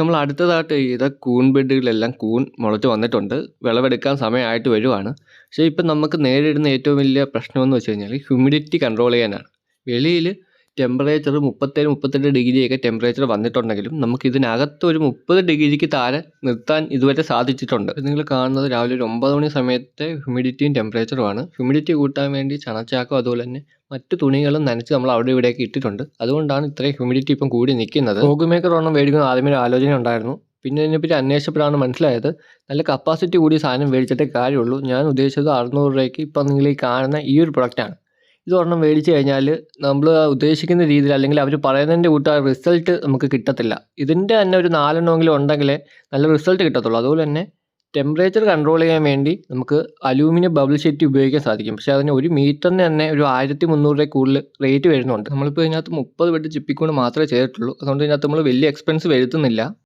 നമ്മൾ അടുത്തതായിട്ട് ചെയ്ത കൂൺ ബെഡുകളെല്ലാം കൂൺ മുളച്ച് വന്നിട്ടുണ്ട്. വിളവെടുക്കാൻ സമയമായിട്ട് വരുവാണ്. പക്ഷേ ഇപ്പം നമുക്ക് നേരിടുന്ന ഏറ്റവും വലിയ പ്രശ്നമെന്ന് വെച്ച് കഴിഞ്ഞാൽ ഹ്യൂമിഡിറ്റി കൺട്രോൾ ചെയ്യാനാണ്. വെളിയിൽ ടെമ്പറേച്ചർ മുപ്പത്തേഴ് മുപ്പത്തെട്ട് ഡിഗ്രിയൊക്കെ ടെമ്പറേച്ചർ വന്നിട്ടുണ്ടെങ്കിലും നമുക്ക് ഇതിനകത്ത് ഒരു മുപ്പത് ഡിഗ്രിക്ക് താഴെ നിർത്താൻ ഇതുവരെ സാധിച്ചിട്ടുണ്ട്. നിങ്ങൾ കാണുന്നത് രാവിലെ ഒരു ഒമ്പത് മണി സമയത്തെ ഹ്യൂമിഡിറ്റിയും ടെമ്പറേച്ചറുമാണ് ഹ്യൂമിഡിറ്റി കൂട്ടാൻ വേണ്ടി ചണച്ചാക്കും അതുപോലെ തന്നെ മറ്റ് തുണികളും നനച്ച് നമ്മൾ അവിടെ ഇവിടെയൊക്കെ ഇട്ടിട്ടുണ്ട്. അതുകൊണ്ടാണ് ഇത്രയും ഹ്യൂമിഡിറ്റി ഇപ്പം കൂടി നിൽക്കുന്നത്. ഫോഗ് മേക്കർ ഒരെണ്ണം മേടിക്കുന്ന ആദ്യമേ ഒരു ആലോചന ഉണ്ടായിരുന്നു. പിന്നെ ഇതിനെപ്പറ്റി അന്വേഷിച്ചപ്പോഴാണ് മനസ്സിലായത്. നല്ല കപ്പാസിറ്റി കൂടി സാധനം മേടിച്ചിട്ടേ കാര്യമുള്ളൂ. ഞാൻ ഉദ്ദേശിച്ചത് അറുന്നൂറ് രൂപയ്ക്ക് ഇപ്പം നിങ്ങൾ ഈ കാണുന്ന ഈ ഒരു പ്രൊഡക്റ്റാണ് ഇത് ഒരെണ്ണം മേടിച്ച് കഴിഞ്ഞാൽ നമ്മൾ ഉദ്ദേശിക്കുന്ന രീതിയിൽ അല്ലെങ്കിൽ അവർ പറയുന്നതിന്റെ കൂട്ട് റിസൾട്ട് നമുക്ക് കിട്ടത്തില്ല. ഇതിന്റെ തന്നെ ഒരു നാലെണ്ണമെങ്കിലും ഉണ്ടെങ്കിലേ നല്ല റിസൾട്ട് കിട്ടത്തുള്ളൂ. അതുപോലെ തന്നെ ടെമ്പറേച്ചർ കൺട്രോൾ ചെയ്യാൻ വേണ്ടി നമുക്ക് അലൂമിനിയം ബബിൾ ഷീറ്റ് ഉപയോഗിക്കാൻ സാധിക്കും. പക്ഷേ അതിന് ഒരു മീറ്ററിന് തന്നെ ഒരു ആയിരത്തി മുന്നൂറ് രൂപ കൂടുതൽ റേറ്റ് വരുന്നുണ്ട്. നമ്മളിപ്പോൾ ഇതിനകത്ത് മുപ്പത് ബെഡ് ചിപ്പിക്കൂണ് മാത്രമേ ചെയ്തിട്ടുള്ളൂ. അതുകൊണ്ട് ഇതിനകത്ത് നമ്മൾ വലിയ എക്സ്പെൻസ് വരുത്തുന്നില്ല.